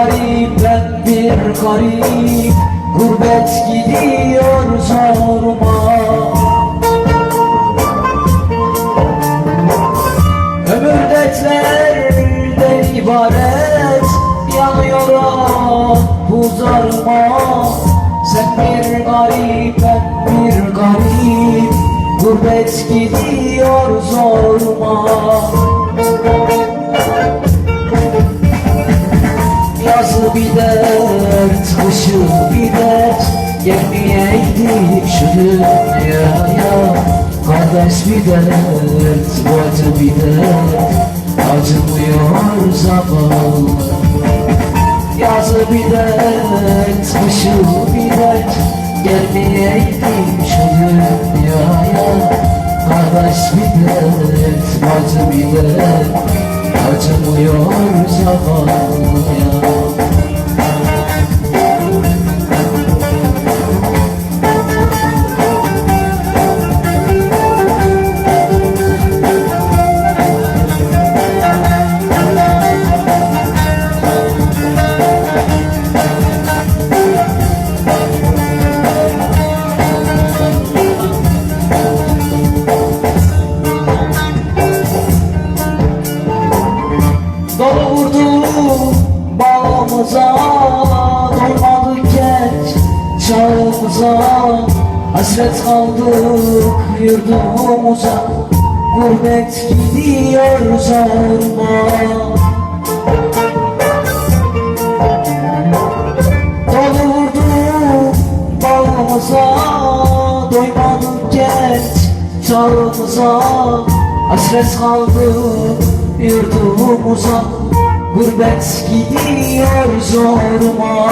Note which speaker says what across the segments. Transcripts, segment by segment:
Speaker 1: garip ben bir garip. Gurbet gidiyor zoruma. Ömür dertlerden ibaret. Yanıyor ah bu Sen bir garip ben bir garip. Gurbet gidiyor zoruma dert, kışı bir dert Gelmeyeydik şu dünyaya. Kardeş bir dert, bacı bir dert Acımıyor zavallı. Yazı bir dert, kışı bir dert Gelmeyeydik şu dünyaya. Kardeş bir dert, bacı bir dert Acımıyor zavallıya Dolu vurdu bağımıza Doymadık genç çağımıza. Hasret kaldık yurdumuza. Gurbet gidiyor zoruma Dolu vurdu bağımıza. Doymadık genç çağımıza Hasret kaldık yurdumuza Gurbet gidiyor zoruma.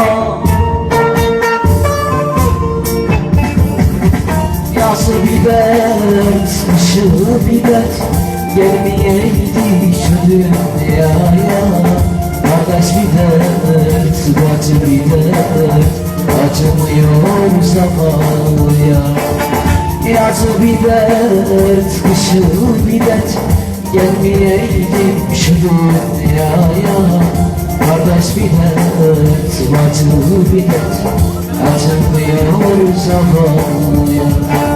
Speaker 1: Yazı bir dert, kışı bir dert Gelmeyeydi şu dünyaya. Kardeş bir dert, bacı bir dert Acımıyor zavallıya Yazı bir dert, kışı bir dert. Gelmeyeydim şu dünyaya. Kardeş bacı bir dert. Acımıyor zavallıya